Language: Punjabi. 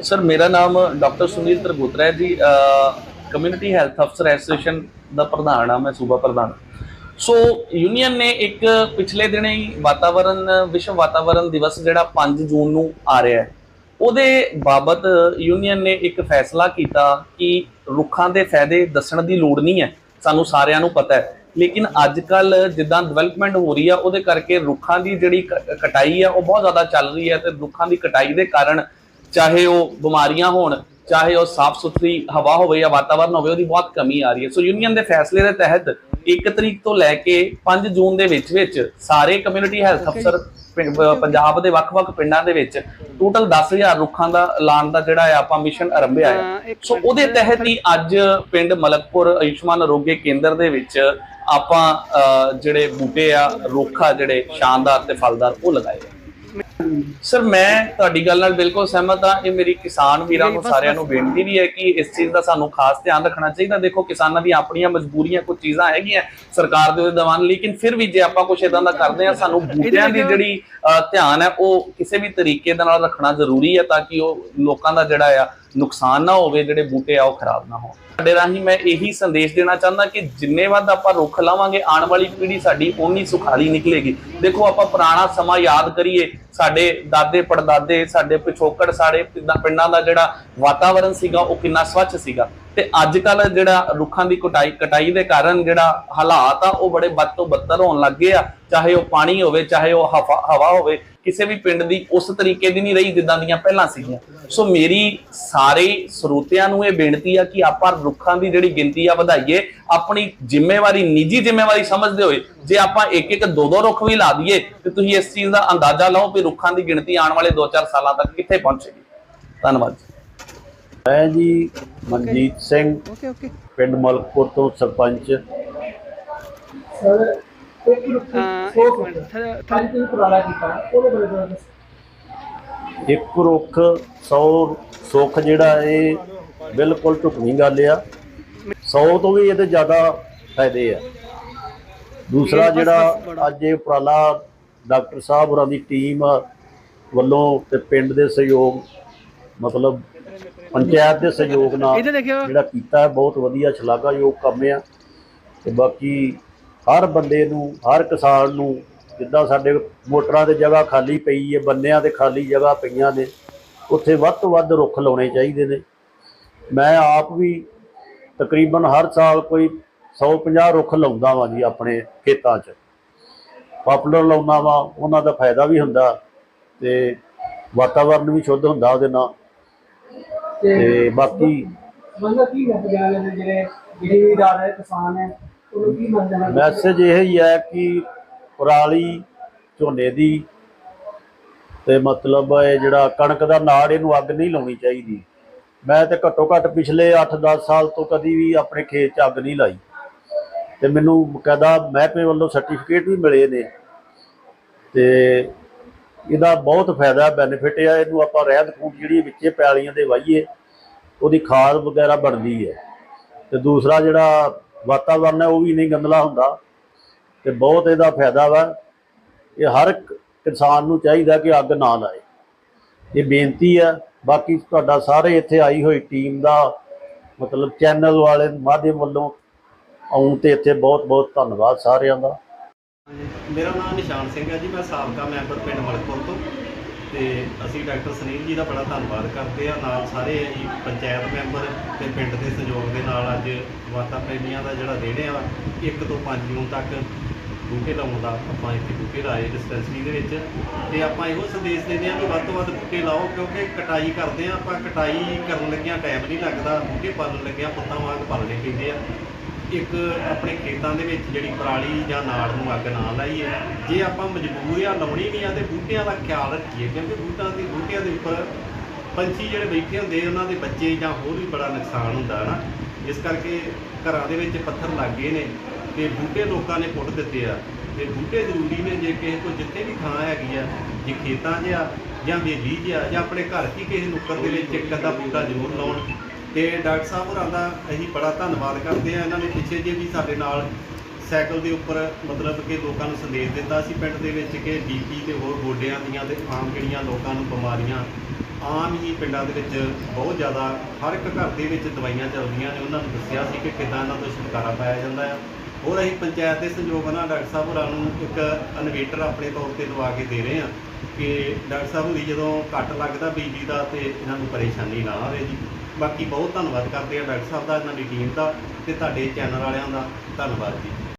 ਸਰ, ਮੇਰਾ ਨਾਮ ਡਾਕਟਰ ਸੁਨੀਲ ਤਰਗੋਤਰਾ ਹੈ ਜੀ। ਕਮਿਊਨਿਟੀ ਹੈਲਥ ਅਫਸਰ ਐਸੋਸੀਏਸ਼ਨ ਦਾ ਪ੍ਰਧਾਨ ਆ ਮੈਂ ਸੂਬਾ ਪ੍ਰਧਾਨ। ਸੋ ਯੂਨੀਅਨ ਨੇ ਇੱਕ ਪਿਛਲੇ ਦਿਨੇ ਹੀ ਵਾਤਾਵਰਣ ਵਿਸ਼ਵ ਵਾਤਾਵਰਣ ਦਿਵਸ ਜਿਹੜਾ 5 ਜੂਨ ਨੂੰ ਆ ਰਿਹਾ ਹੈ, ਉਹਦੇ ਬਾਬਤ ਯੂਨੀਅਨ ਨੇ ਇੱਕ ਫੈਸਲਾ ਕੀਤਾ ਕਿ ਰੁੱਖਾਂ ਦੇ ਫਾਇਦੇ ਦੱਸਣ ਦੀ ਲੋੜ ਨਹੀਂ ਹੈ। ਸਾਨੂੰ ਸਾਰਿਆਂ ਨੂੰ ਪਤਾ ਹੈ। ਲੇਕਿਨ ਅੱਜ ਕੱਲ ਜਿੱਦਾਂ ਡਿਵੈਲਪਮੈਂਟ ਹੋ ਰਹੀ ਆ, ਉਹਦੇ ਕਰਕੇ ਰੁੱਖਾਂ ਦੀ ਜਿਹੜੀ ਕ- ਕਟਾਈ ਆ, ਉਹ ਬਹੁਤ ਜ਼ਿਆਦਾ ਚੱਲ ਰਹੀ ਹੈ ਤੇ ਰੁੱਖਾਂ ਦੀ ਕਟਾਈ ਦੇ ਕਾਰਨ ਚਾਹੇ ਉਹ ਬਿਮਾਰੀਆਂ ਹੋਣ ਚਾਹੇ ਉਹ ਸਾਫ਼ ਸੁਥਰੀ ਹਵਾ ਹੋਵੇ ਜਾਂ ਵਾਤਾਵਰਨ ਹੋਵੇ ਉਹਦੀ ਬਹੁਤ ਕਮੀ ਆ ਰਹੀ ਹੈ। ਸੋ ਯੂਨੀਅਨ ਦੇ ਫੈਸਲੇ ਦੇ ਤਹਿਤ 1 ਤਰੀਕ ਤੋਂ ਲੈ ਕੇ 5 ਜੂਨ ਦੇ ਵਿੱਚ ਵਿੱਚ ਸਾਰੇ ਕਮਿਊਨਿਟੀ ਹੈਲਥ ਅਫਸਰ ਪੰਜਾਬ ਦੇ ਵੱਖ-ਵੱਖ ਪਿੰਡਾਂ ਦੇ ਵਿੱਚ ਟੋਟਲ 10000 ਰੁੱਖਾਂ ਦਾ ਐਲਾਨ ਦਾ ਜਿਹੜਾ ਹੈ ਆਪਾਂ ਮਿਸ਼ਨ ਆਰੰਭਿਆ ਹਾਂ, ਸੋ ਉਹਦੇ ਤਹਿਤ ਹੀ ਅੱਜ ਪਿੰਡ ਮਲਕਪੁਰ ਆਯੁਸ਼ਮਾਨ ਆਰੋਗਯ ਕੇਂਦਰ ਦੇ ਵਿੱਚ ਆਪਾਂ ਜਿਹੜੇ ਬੂਟੇ ਆ ਰੁੱਖ ਆ ਜਿਹੜੇ ਸ਼ਾਨਦਾਰ ਤੇ ਫਲਦਾਰ ਉਹ ਲਗਾਏ ਸਰ ਮੈਂ ਤੁਹਾਡੀ ਗੱਲ ਨਾਲ ਬਿਲਕੁਲ ਸਹਿਮਤ ਹਾਂ ਇਹ ਮੇਰੀ ਕਿਸਾਨ ਵੀਰਾਂ ਨੂੰ ਸਾਰਿਆਂ ਨੂੰ ਬੇਨਤੀ ਵੀ ਹੈ ਕਿ ਇਸ ਚੀਜ਼ ਦਾ ਸਾਨੂੰ ਖਾਸ ਧਿਆਨ ਰੱਖਣਾ ਚਾਹੀਦਾ ਦੇਖੋ ਕਿਸਾਨਾਂ ਦੀਆਂ ਆਪਣੀਆਂ ਮਜਬੂਰੀਆਂ ਕੁਝ ਚੀਜ਼ਾਂ ਹੈਗੀਆਂ ਸਰਕਾਰ ਦੇ ਦਵਾਨ ਲੇਕਿਨ ਫਿਰ ਵੀ ਜੇ ਆਪਾਂ ਕੁਝ ਇਦਾਂ ਦਾ ਕਰਦੇ ਹਾਂ ਸਾਨੂੰ ਬੂਟਿਆਂ ਦੀ। ਜਿਹੜੀ ਧਿਆਨ ਹੈ ਉਹ ਕਿਸੇ ਵੀ ਤਰੀਕੇ ਦੇ ਨਾਲ ਰੱਖਣਾ ਜ਼ਰੂਰੀ ਹੈ ਤਾਂ ਕਿ ਉਹ ਲੋਕਾਂ ਦਾ ਜਿਹੜਾ ਆ ਨੁਕਸਾਨ ਨਾ ਹੋਵੇ, ਜਿਹੜੇ ਬੂਟੇ ਆ, ਉਹ ਖਰਾਬ ਨਾ ਹੋਣ। ਸਾਡੇ ਰਾਹੀਂ ਮੈਂ ਇਹੀ ਸੰਦੇਸ਼ ਦੇਣਾ ਚਾਹੁੰਦਾ ਕਿ ਜਿੰਨੇ ਵੱਧ ਆਪਾਂ ਰੁੱਖ ਲਾਵਾਂਗੇ, ਆਉਣ ਵਾਲੀ ਪੀੜ੍ਹੀ ਸਾਡੀ ਓਨੀ ਸੁਖਾਲੀ ਨਿਕਲੇਗੀ। ਦੇਖੋ, ਆਪਾਂ ਪੁਰਾਣਾ ਸਮਾਂ ਯਾਦ ਕਰੀਏ, ਸਾਡੇ ਦਾਦੇ ਪੜਦਾਦੇ, ਸਾਡੇ ਪਿਛੋਕੜ, ਸਾਡੇ ਪਿੰਡਾਂ ਦਾ ਜਿਹੜਾ ਵਾਤਾਵਰਣ ਸੀਗਾ, ਉਹ ਕਿੰਨਾ ਸਵੱਛ ਸੀਗਾ। ਤੇ ਅੱਜ ਕੱਲ ਜਿਹੜਾ ਰੁੱਖਾਂ ਦੀ ਕਟਾਈ ਕਟਾਈ ਦੇ ਕਾਰਨ ਜਿਹੜਾ ਹਾਲਾਤ ਆ, ਉਹ ਬੜੇ ਬਦ ਤੋਂ ਬੱਤਰ ਹੋਣ ਲੱਗ ਗਏ ਆ। ਚਾਹੇ ਉਹ ਪਾਣੀ ਹੋਵੇ, ਚਾਹੇ ਉਹ ਹਵਾ ਹਵਾ ਹੋਵੇ, ਕਿਸੇ ਵੀ ਪਿੰਡ ਦੀ ਉਸ ਤਰੀਕੇ ਦੀ ਨਹੀਂ ਰਹੀ ਜਿੱਦਾਂ ਦੀਆਂ ਪਹਿਲਾਂ ਸੀਗੀਆਂ। ਸੋ ਮੇਰੀ ਸਾਰੇ ਸਰੋਤਿਆਂ ਨੂੰ ਇਹ ਬੇਨਤੀ ਆ ਕਿ ਆਪਾਂ ਰੁੱਖਾਂ ਦੀ ਜਿਹੜੀ ਗਿਣਤੀ ਆ ਵਧਾਈਏ। ਆਪਣੀ ਜ਼ਿੰਮੇਵਾਰੀ, ਨਿੱਜੀ ਜ਼ਿੰਮੇਵਾਰੀ ਸਮਝਦੇ ਹੋਏ ਜੇ ਆਪਾਂ ਇੱਕ ਇੱਕ ਦੋ ਦੋ ਰੁੱਖ ਵੀ ਲਾ ਦਈਏ, ਤੇ ਤੁਸੀਂ ਇਸ ਚੀਜ਼ ਦਾ ਅੰਦਾਜ਼ਾ ਲਾਓ ਕਿ ਰੁੱਖਾਂ ਦੀ ਗਿਣਤੀ ਆਉਣ ਵਾਲੇ 2-4 ਸਾਲਾਂ ਤੱਕ ਕਿੱਥੇ ਪਹੁੰਚੇਗੀ। ਧੰਨਵਾਦ ਮੈਂ ਜੀ ਮਨਜੀਤ ਸਿੰਘ ਓਕੇ ਓਕੇ ਪਿੰਡ ਮਲਕਪੁਰ ਤੋਂ ਸਰਪੰਚ। ਸਰ ਇੱਕ ਰੁੱਖ ਸੌ ਇੱਕ ਫੁੱਟ ਮਿੰਟ, ਥੋੜ੍ਹਾ- ਪੰਜ ਦਿਨ ਪੁਰਾਣਾ ਕੀਤਾ। ਉਹਦੇ ਬਾਰੇ ਜ਼ਰਾ ਦੱਸੋ। ਇੱਕ ਰੁੱਖ 100 ਸੁੱਖ ਜਿਹੜਾ ਇਹ ਬਿਲਕੁਲ ਢੁਕਵੀਂ ਗੱਲ ਆ। 100 ਤੋਂ ਵੀ ਇਹਦੇ ਜ਼ਿਆਦਾ ਫਾਇਦੇ ਆ। ਦੂਸਰਾ ਜਿਹੜਾ ਅੱਜ ਇਹ ਉਪਰਾਲਾ ਡਾਕਟਰ ਸਾਹਿਬ ਹੋਰਾਂ ਦੀ ਟੀਮ ਵੱਲੋਂ ਤੇ ਪਿੰਡ ਦੇ ਸਹਿਯੋਗ ਮਤਲਬ ਪੰਚਾਇਤ ਦੇ ਸਹਿਯੋਗ ਨਾਲ ਦੇਖਿਓ। ਜਿਹੜਾ ਕੀਤਾ ਬਹੁਤ ਵਧੀਆ ਸ਼ਲਾਘਾਯੋਗ ਕੰਮ ਆ। ਤੇ ਬਾਕੀ ਹਰ ਬੰਦੇ ਨੂੰ ਹਰ ਕਿਸਾਨ ਨੂੰ ਜਿੱਦਾਂ ਸਾਡੇ ਮੋਟਰਾਂ ਤੇ ਜਗ੍ਹਾ ਖਾਲੀ ਪਈ ਹੈ ਬੰਨਿਆਂ ਤੇ ਖਾਲੀ ਜਗ੍ਹਾ ਪਈਆਂ ਨੇ ਉੱਥੇ ਵੱਧ ਤੋਂ ਵੱਧ ਰੁੱਖ ਲਾਉਣੇ ਚਾਹੀਦੇ ਨੇ। ਮੈਂ ਆਪ ਵੀ ਤਕਰੀਬਨ ਹਰ ਸਾਲ ਕੋਈ 150 ਰੁੱਖ ਲਾਉਂਦਾ ਵਾਂ ਜੀ ਆਪਣੇ ਖੇਤਾਂ 'ਚ। ਪਾਪੂਲਰ ਲਾਉਂਦਾ ਵਾਂ ਉਹਨਾਂ ਦਾ ਫਾਇਦਾ ਵੀ ਹੁੰਦਾ ਤੇ ਵਾਤਾਵਰਨ ਵੀ ਸ਼ੁੱਧ ਹੁੰਦਾ ਉਹਦੇ ਨਾਲ। ਤੇ ਬਾਕੀ ਬੰਦਾ ਕੀ ਹੈ ਪੰਜਾਬ ਦੇ ਜਿਹੜੇ ਜ਼ਿਮੀਦਾਰ ਹੈ ਕਿਸਾਨ ਹੈ ਉਹਨੂੰ ਕੀ ਮੰਨ ਜਾਣਾ ਮੈਸੇਜ ਇਹ ਹੀ ਹੈ ਕਿ ਪਰਾਲੀ ਝੋਨੇ ਦੀ ਤੇ ਮਤਲਬ ਇਹ ਜਿਹੜਾ ਕਣਕ ਦਾ ਨਾੜ ਇਹਨੂੰ ਅੱਗ ਨਹੀਂ ਲਾਉਣੀ ਚਾਹੀਦੀ। ਮੈਂ ਤੇ ਘੱਟੋ ਘੱਟ ਪਿਛਲੇ 8-10 ਸਾਲ ਤੋਂ ਕਦੀ ਵੀ ਆਪਣੇ ਖੇਤ 'ਚ ਅੱਗ ਨਹੀਂ ਲਾਈ। ਤੇ ਮੈਨੂੰ ਬਕਾਇਦਾ ਮਹਿਕਮੇ ਵੱਲੋਂ ਸਰਟੀਫਿਕੇਟ ਵੀ ਮਿਲੇ ਨੇ। ਤੇ ਇਹਦਾ ਬਹੁਤ ਫਾਇਦਾ ਬੈਨੀਫਿਟ ਆ, ਇਹਨੂੰ ਆਪਾਂ ਰਹਿੰਦ ਖੂੰਹਦ ਜਿਹੜੀ ਵਿੱਚੇ ਪੈਲੀਆਂ ਦੇ ਵਾਹੀਏ, ਉਹਦੀ ਖਾਦ ਵਗੈਰਾ ਬਣਦੀ ਹੈ। ਤੇ ਦੂਸਰਾ ਜਿਹੜਾ ਵਾਤਾਵਰਨ ਹੈ, ਉਹ ਵੀ ਨਹੀਂ ਗੰਦਲਾ ਹੁੰਦਾ। ਤੇ ਬਹੁਤ ਇਹਦਾ ਫਾਇਦਾ ਵਾ। ਇਹ ਹਰ ਕਿਸਾਨ ਨੂੰ ਚਾਹੀਦਾ ਕਿ ਅੱਗ ਨਾ ਲਾਏ। ਇਹ ਬੇਨਤੀ ਆ। ਬਾਕੀ ਤੁਹਾਡਾ ਸਾਰੇ ਇੱਥੇ ਆਈ ਹੋਈ ਟੀਮ ਦਾ ਮਤਲਬ ਚੈਨਲ ਵਾਲੇ ਮਾਧਿਅਮ ਵੱਲੋਂ ਆਉਣ ਤੇ ਇੱਥੇ ਬਹੁਤ ਬਹੁਤ ਧੰਨਵਾਦ ਸਾਰਿਆਂ ਦਾ। ਮੇਰਾ ਨਾਮ ਨਿਸ਼ਾਨ ਸਿੰਘ ਹੈ ਜੀ, ਮੈਂ ਸਾਬਕਾ ਮੈਂਬਰ ਪਿੰਡ ਮਲਕਪੁਰ ਤੋਂ ਤੇ ਅਸੀਂ ਡਾਕਟਰ ਸੁਨੀਲ ਜੀ ਦਾ ਬੜਾ ਧੰਨਵਾਦ ਕਰਦੇ ਆ ਨਾਲ ਸਾਰੇ ਜੀ ਪੰਚਾਇਤ ਮੈਂਬਰ ਤੇ ਪਿੰਡ ਦੇ ਸਹਿਯੋਗ ਦੇ ਨਾਲ ਅੱਜ ਵਾਤਾ ਪ੍ਰੇਮੀਆਂ ਦਾ ਜਿਹੜਾ ਦਿਨ ਆ 1 ਤੋਂ 5 ਜੂਨ ਤੱਕ ਬੂਟੇ ਲਾਉਣ ਦਾ ਆਪਾਂ ਇੱਥੇ ਬੂਟੇ ਲਾਏ ਡਿਸਪੈਂਸਰੀ ਦੇ ਵਿੱਚ। ਤੇ ਆਪਾਂ ਇਹੋ ਸੰਦੇਸ਼ ਦਿੰਦੇ ਆ ਕਿ ਵੱਧ ਤੋਂ ਵੱਧ ਬੂਟੇ ਲਾਓ ਕਿਉਂਕਿ ਕਟਾਈ ਕਰਦੇ ਆ ਆਪਾਂ। ਕਟਾਈ ਕਰਨ ਲੱਗਿਆਂ ਟਾਈਮ ਨਹੀਂ ਲੱਗਦਾ, ਬੂਟੇ ਪਾਲਣ ਲੱਗਿਆਂ ਪੁੱਤਾਂ ਵਾਂਗ ਪਾਲਣੇ ਪੈਂਦੇ ਆ। ਇੱਕ ਆਪਣੇ ਖੇਤਾਂ ਦੇ ਵਿੱਚ ਜਿਹੜੀ ਪਰਾਲੀ ਜਾਂ ਨਾੜ ਨੂੰ ਅੱਗ ਨਾ ਲਾਈਏ, ਜੇ ਆਪਾਂ ਮਜਬੂਰ ਆ ਲਾਉਣੀ ਨਹੀਂ ਆ ਤੇ ਬੂਟਿਆਂ ਦਾ ਖਿਆਲ ਰੱਖੀਏ, ਕਿਉਂਕਿ ਬੂਟਾਂ ਦੀ, ਬੂਟਿਆਂ ਦੇ ਉੱਪਰ ਪੰਛੀ ਜਿਹੜੇ ਬੈਠੇ ਹੁੰਦੇ ਉਹਨਾਂ ਦੇ ਬੱਚੇ ਜਾਂ ਹੋਰ ਵੀ ਬੜਾ ਨੁਕਸਾਨ ਹੁੰਦਾ ਹੈ ਨਾ ਇਸ ਕਰਕੇ ਘਰਾਂ ਦੇ ਵਿੱਚ ਪੱਥਰ ਲੱਗ ਗਏ ਨੇ ਤੇ ਬੂਟੇ ਲੋਕਾਂ ਨੇ ਪੁੱਟ ਦਿੱਤੇ ਆ। ਤੇ ਬੂਟੇ ਜ਼ਰੂਰੀ ਨੇ ਜੇ ਕਿਸੇ ਕੋਲ ਜਿੱਥੇ ਵੀ ਥਾਂ ਹੈਗੀ ਆ, ਜੇ ਖੇਤਾਂ 'ਚ ਆ ਜਾਂ ਬੇਲੀ 'ਚ ਆ ਜਾਂ ਆਪਣੇ ਘਰ 'ਚ ਹੀ ਕਿਸੇ ਨੁੱਕਰ ਦੇ ਵਿੱਚ ਇੱਕ ਅੱਧਾ ਬੂਟਾ ਜ਼ਰੂਰ ਲਾਉਣ ਤੇ ਡਾਕਟਰ ਸਾਹਿਬ ਹੋਰਾਂ ਦਾ ਅਸੀਂ ਬੜਾ ਧੰਨਵਾਦ ਕਰਦੇ ਆ ਇਹਨਾਂ ਨੇ ਪਿੱਛੇ ਜੇ ਵੀ ਸਾਡੇ ਨਾਲ ਸਾਈਕਲ ਦੇ ਉੱਪਰ ਮਤਲਬ ਕਿ ਲੋਕਾਂ ਨੂੰ ਸੰਦੇਸ਼ ਦਿੱਤਾ ਸੀ ਪਿੰਡ ਦੇ ਵਿੱਚ ਕਿ ਬੀਪੀ ਤੇ ਹੋਰ ਗੋਡਿਆਂ ਦੀਆਂ ਤੇ ਆਮ ਜਿਹੜੀਆਂ ਲੋਕਾਂ ਨੂੰ ਬਿਮਾਰੀਆਂ, ਆਮ ਹੀ ਪਿੰਡਾਂ ਦੇ ਵਿੱਚ ਬਹੁਤ ਜ਼ਿਆਦਾ ਹਰ ਇੱਕ ਘਰ ਦੇ ਵਿੱਚ ਦਵਾਈਆਂ ਚੱਲਦੀਆਂ ਨੇ। ਉਹਨਾਂ ਨੂੰ ਦੱਸਿਆ ਸੀ ਕਿ ਕਿੱਦਾਂ ਇਹਨਾਂ ਤੋਂ ਛੁਟਕਾਰਾ ਪਾਇਆ ਜਾਂਦਾ ਆ। ਹੋਰ ਅਸੀਂ ਪੰਚਾਇਤ ਦੇ ਸਹਿਯੋਗ ਨਾਲ ਡਾਕਟਰ ਸਾਹਿਬ ਹੋਰਾਂ ਨੂੰ ਇੱਕ ਇਨਵੇਟਰ ਆਪਣੇ ਤੌਰ ਤੇ ਲਵਾ ਕੇ ਦੇ ਰਹੇ ਹਾਂ ਕਿ ਡਾਕਟਰ ਸਾਹਿਬ ਹੋਰੀ ਜਦੋਂ ਕੱਟ ਲੱਗਦਾ ਬਿਜਲੀ ਦਾ ਤੇ ਇਹਨਾਂ ਨੂੰ ਪਰੇਸ਼ਾਨੀ ਨਾ ਆਵੇ ਜੀ। ਬਾਕੀ ਬਹੁਤ ਧੰਨਵਾਦ ਕਰਦੇ ਆ ਡਾਕਟਰ ਸਾਹਿਬ ਦਾ, ਇਹਨਾਂ ਦੀ ਟੀਮ ਦਾ ਤੇ ਤੁਹਾਡੇ ਚੈਨਲ ਵਾਲਿਆਂ ਦਾ। ਧੰਨਵਾਦ ਜੀ।